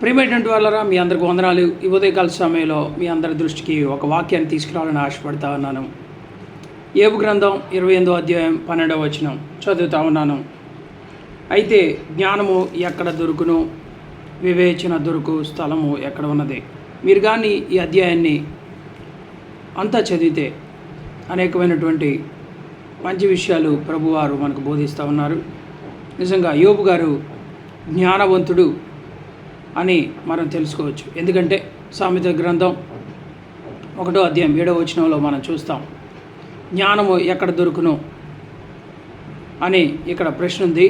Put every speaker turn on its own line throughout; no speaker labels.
ప్రియమైనటువంటి వాళ్ళరా మీ అందరికి వందనాలు. ఈ ఉదయకాల సమయంలో మీ అందరి దృష్టికి ఒక వాక్యాన్ని తీసుకురావాలని ఆశపడతా ఉన్నాను. ఏబు గ్రంథం ఇరవై ఎనిమిదో అధ్యాయం పన్నెండవ వచనం చదువుతా ఉన్నాను. అయితే జ్ఞానము ఎక్కడ దొరుకును? వివేచన దొరుకు స్థలము ఎక్కడ ఉన్నది? మీరు కానీ ఈ అధ్యాయాన్ని అంతా చదివితే అనేకమైనటువంటి మంచి విషయాలు ప్రభువారు మనకు బోధిస్తూ ఉన్నారు. నిజంగా యోబు గారు జ్ఞానవంతుడు అని మనం తెలుసుకోవచ్చు. ఎందుకంటే సామెత గ్రంథం ఒకటో అధ్యాయం ఏడవ వచనంలో మనం చూస్తాం. జ్ఞానము ఎక్కడ దొరుకును అని ఇక్కడ ప్రశ్న ఉంది.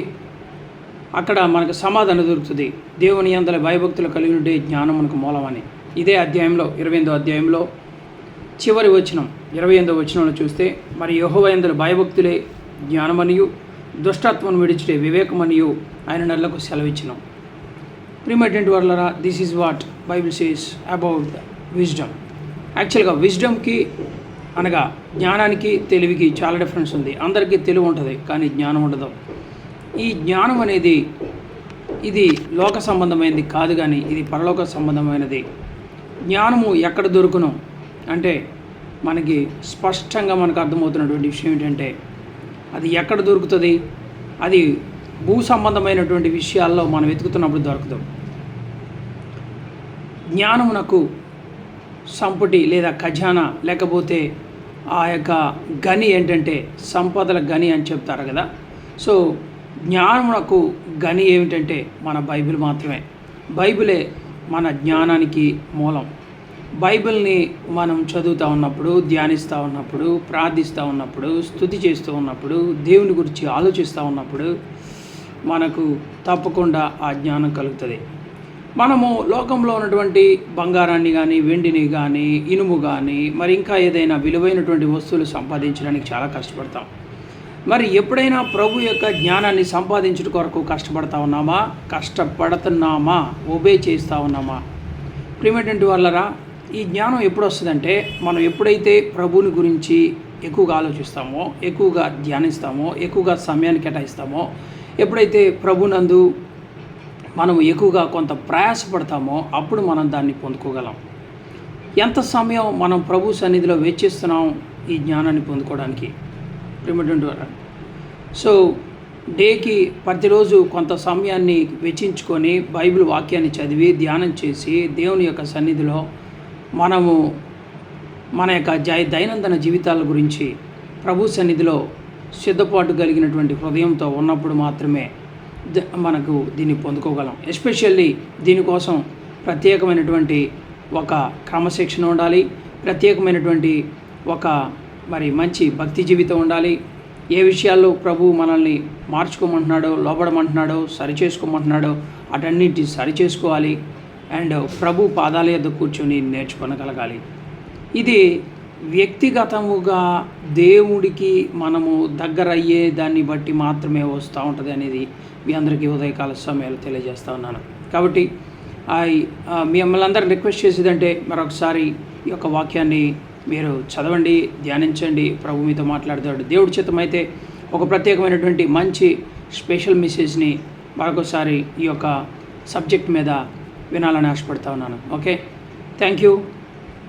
అక్కడ మనకు సమాధానం దొరుకుతుంది. దేవుని అందల భయభక్తులు కలిగి ఉండే జ్ఞానం మనకు మూలమని. ఇదే అధ్యాయంలో ఇరవై ఎనిమిదో అధ్యాయంలో చివరి వచనం ఇరవై ఎనిమిదో వచనంలో చూస్తే మరి యహోవయందుల భయభక్తులే జ్ఞానమనియు దుష్టత్వం విడిచిటే వివేకమనియు ఆయన నెలకు సెలవిచ్చినాం. ప్రిమటెంట్ వర్లరా this is what Bible says about wisdom యాక్చువల్గా విజ్డమ్కి అనగా జ్ఞానానికి తెలివికి చాలా డిఫరెన్స్ ఉంది. అందరికీ తెలివి ఉంటుంది కానీ జ్ఞానం ఉండదు. ఈ జ్ఞానం అనేది ఇది లోక సంబంధమైనది కాదు కానీ ఇది పరలోక సంబంధమైనది. జ్ఞానము ఎక్కడ దొరుకును? అంటే మనకి స్పష్టంగా మనకు అర్థమవుతున్నటువంటి విషయం ఏంటంటే అది ఎక్కడ దొరుకుతుంది? అది భూ సంబంధమైనటువంటి విషయాల్లో మనం వెతుకుతున్నప్పుడు దొరకదు జ్ఞానమునకు సంపుటి లేదా ఖజానా లేకపోతే ఆ యొక్క గని ఏంటంటే సంపదల గని అని చెప్తారు కదా. సో జ్ఞానమునకు గని ఏమిటంటే మన బైబిల్ మాత్రమే. బైబిలే మన జ్ఞానానికి మూలం. బైబిల్ని మనం చదువుతూ ఉన్నప్పుడు ధ్యానిస్తూ ఉన్నప్పుడు ప్రార్థిస్తూ ఉన్నప్పుడు స్థుతి చేస్తూ ఉన్నప్పుడు దేవుని గురించి ఆలోచిస్తూ ఉన్నప్పుడు మనకు తప్పకుండా ఆ జ్ఞానం కలుగుతుంది. మనము లోకంలో ఉన్నటువంటి బంగారాన్ని కానీ వెండిని కానీ ఇనుము కానీ మరి ఇంకా ఏదైనా విలువైనటువంటి వస్తువులు సంపాదించడానికి చాలా కష్టపడతాం. మరి ఎప్పుడైనా ప్రభు యొక్క జ్ఞానాన్ని సంపాదించడం కొరకు కష్టపడతా ఉన్నామా? కష్టపడుతున్నామా? ఒబే చేస్తూ ఉన్నామా? ప్రిమేటెంట్ వల్లరా ఈ జ్ఞానం ఎప్పుడు వస్తుందంటే మనం ఎప్పుడైతే ప్రభుని గురించి ఎక్కువగా ఆలోచిస్తామో ఎక్కువగా ధ్యానిస్తామో ఎక్కువగా సమయాన్ని కేటాయిస్తామో ఎప్పుడైతే ప్రభునందు మనం ఎక్కువగా కొంత ప్రయాసపడతామో అప్పుడు మనం దాన్ని పొందుకోగలం. ఎంత సమయం మనం ప్రభు సన్నిధిలో వెచ్చిస్తున్నాం ఈ జ్ఞానాన్ని పొందుకోవడానికి? ప్రిమటెంట్ సో డేకి ప్రతిరోజు కొంత సమయాన్ని వెచ్చించుకొని బైబిల్ వాక్యాన్ని చదివి ధ్యానం చేసి దేవుని యొక్క సన్నిధిలో మనము మన యొక్క జై దైనందిన జీవితాల గురించి ప్రభు సన్నిధిలో సిద్ధపాటు కలిగినటువంటి హృదయంతో ఉన్నప్పుడు మాత్రమే మనకు దీన్ని పొందుకోగలం. ఎస్పెషల్లీ దీనికోసం ప్రత్యేకమైనటువంటి ఒక క్రమశిక్షణ ఉండాలి. ప్రత్యేకమైనటువంటి ఒక మరి మంచి భక్తి జీవితం ఉండాలి. ఏ విషయాల్లో ప్రభు మనల్ని మార్చుకోమంటున్నాడో లోపడమంటున్నాడో సరిచేసుకోమంటున్నాడో అటన్నిటి సరిచేసుకోవాలి అండ్ ప్రభు పాదాల యొద్ద కూర్చొని నేర్చుకొనగలగాలి. ఇది వ్యక్తిగతముగా దేవుడికి మనము దగ్గర అయ్యే దాన్ని బట్టి మాత్రమే వస్తూ ఉంటుంది అనేది మీ అందరికీ ఉదయకాల సమయాలు తెలియజేస్తూ ఉన్నాను. కాబట్టి మిమ్మల్ని అందరూ రిక్వెస్ట్ చేసేదంటే మరొకసారి ఈ యొక్క వాక్యాన్ని మీరు చదవండి ధ్యానించండి ప్రభు మీతో మాట్లాడతాడు. దేవుడి చిత్తమైతే ఒక ప్రత్యేకమైనటువంటి మంచి స్పెషల్ మెసేజ్ని మరొకసారి ఈ యొక్క సబ్జెక్ట్ మీద వినాలని ఆశపడతా ఉన్నాను. Okay? Thank you.